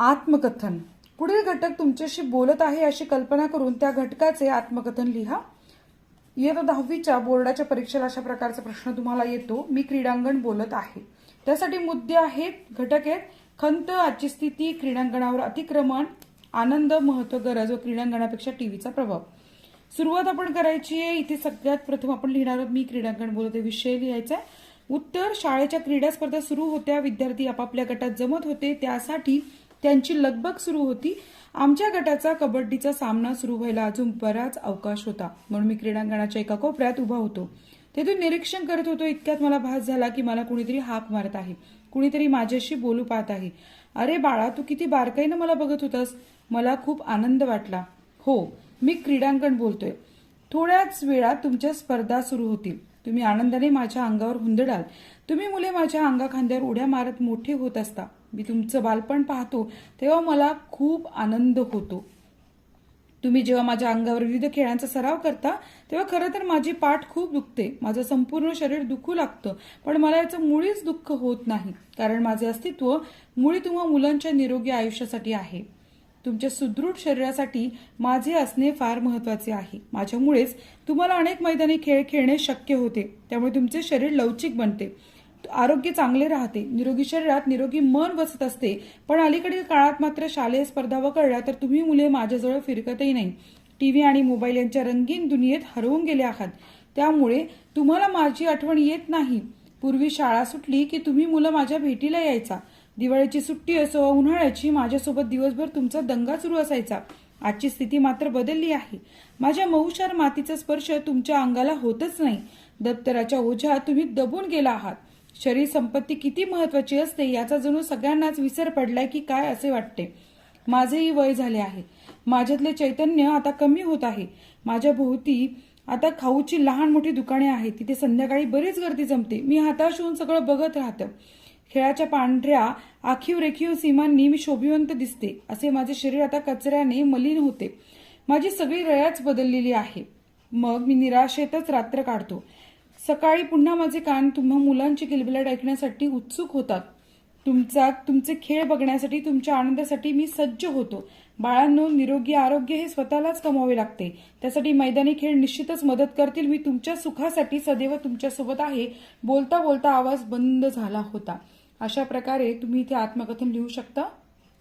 आत्मकथन. पुढील घटक तुमच्याशी बोलत आहे अशी कल्पना करून त्या घटकाचे आत्मकथन लिहा. इयत्ता दहावीच्या बोर्डाच्या परीक्षेला अशा प्रकारचा प्रश्न तुम्हाला येतो. मी क्रीडांगण बोलत आहे. त्यासाठी मुद्दे आहेत घटक आहेत. खंत आजची स्थिती क्रीडांगणावर अतिक्रमण आनंद महत्त्व गरज व क्रीडांगणापेक्षा टीव्हीचा प्रभाव. सुरुवात आपण करायची आहे. इथे सगळ्यात प्रथम आपण लिहिणार आहोत मी क्रीडांगण बोलते विषय लिहायचा आहे. उत्तर शाळेच्या क्रीडा स्पर्धा सुरू होत्या. विद्यार्थी आपापल्या गटात जमत होते. त्यासाठी त्यांची लगबग सुरू होती. आमच्या गटाचा कबड्डीचा सामना सुरू व्हायला अजून बराच अवकाश होता. म्हणून मी क्रीडांगणाच्या एका कोपऱ्यात उभा होतो. तेथून निरीक्षण करत होतो इतक्यात मला भास झाला की मला कुणीतरी हाक मारत आहे. कुणीतरी माझ्याशी बोलू पाहत आहे. अरे बाळा तू किती बारकाईनं मला बघत होतास. मला खूप आनंद वाटला. हो मी क्रीडांगण बोलतोय. थोड्याच वेळात तुमच्या स्पर्धा सुरू होतील. तुम्ही आनंदाने माझ्या अंगावर हुंदडाल. तुम्ही मुले माझ्या अंगाखांद्यावर उड्या मारत मोठे होत असता. मी तुमचं बालपण पाहतो तेव्हा मला खूप आनंद होतो. तुम्ही जेव्हा माझ्या अंगावर विविध खेळांचा सराव करता तेव्हा खरं तर माझी पाठ खूप दुखते. माझं संपूर्ण शरीर दुखू लागतं पण मला याचं मुळीच दुःख होत नाही कारण माझे अस्तित्व मुळी तुम्हा मुलांच्या निरोगी आयुष्यासाठी आहे. तुमच्या सुदृढ शरीरासाठी माझे असणे फार महत्त्वाचे आहे. माझ्यामुळेच तुम्हाला अनेक मैदानी खेळ खेळणे शक्य होते त्यामुळे तुमचे शरीर लवचिक बनते. आरोग्य चांगले राहते. निरोगी शरीरात निरोगी मन बसत असते. पण अलीकडील काळात मात्र शालेय स्पर्धा वगळल्या तर तुम्ही मुले माझ्याजवळ फिरकतही नाही. टीव्ही आणि मोबाईल यांच्या रंगीन दुनियेत हरवून गेले आहात. त्यामुळे तुम्हाला माझी आठवण येत नाही. पूर्वी शाळा सुटली की तुम्ही मुलं माझ्या भेटीला यायचा. दिवाळीची सुट्टी असो उन्हाळ्याची माझ्यासोबत दिवसभर तुमचा दंगा सुरू असायचा. आजची स्थिती मात्र बदलली आहे. माझ्या मऊशार मातीचा स्पर्श तुमच्या अंगाला होतच नाही. दप्तराच्या ओझ्यात तुम्ही दबून गेला आहात. शरीर संपत्ती किती महत्वाची असते याचा जणू सगळ्यांनाच विसर पडलाय की काय असे वाटते. माझेही वय झाले आहे. माझ्यातले चैतन्य आता कमी होत आहे. माझ्या भोवती आता खाऊची लहान मोठी दुकाने आहेत. तिथे संध्याकाळी बरीच गर्दी जमते. मी हाताश होऊन सगळं बघत राहतं. खेळाच्या पांढऱ्या आखीव रेखीव सीमांनी मी शोभिवंत दिसते असे माझे शरीर आता कचऱ्याने मलिन होते. माझी सगळी रयाच बदललेली आहे. मग मी निराशेतच रात्र काढतो. सकाळी पुन्हा माझे कान तुम्हा मुलांची किलबिलाट ऐकण्यासाठी उत्सुक होतात. तुमचा तुमचे खेळ बघण्यासाठी तुमच्या आनंदासाठी मी सज्ज होतो. बाळांनो निरोगी आरोग्य हे स्वतःलाच कमावे लागते. त्यासाठी मैदानी खेळ निश्चितच मदत करतील. मी तुमच्या सुखासाठी सदैव तुमच्यासोबत आहे. बोलता बोलता आवाज बंद झाला होता. अशा प्रकारे तुम्ही इथे आत्मकथन लिहू शकता?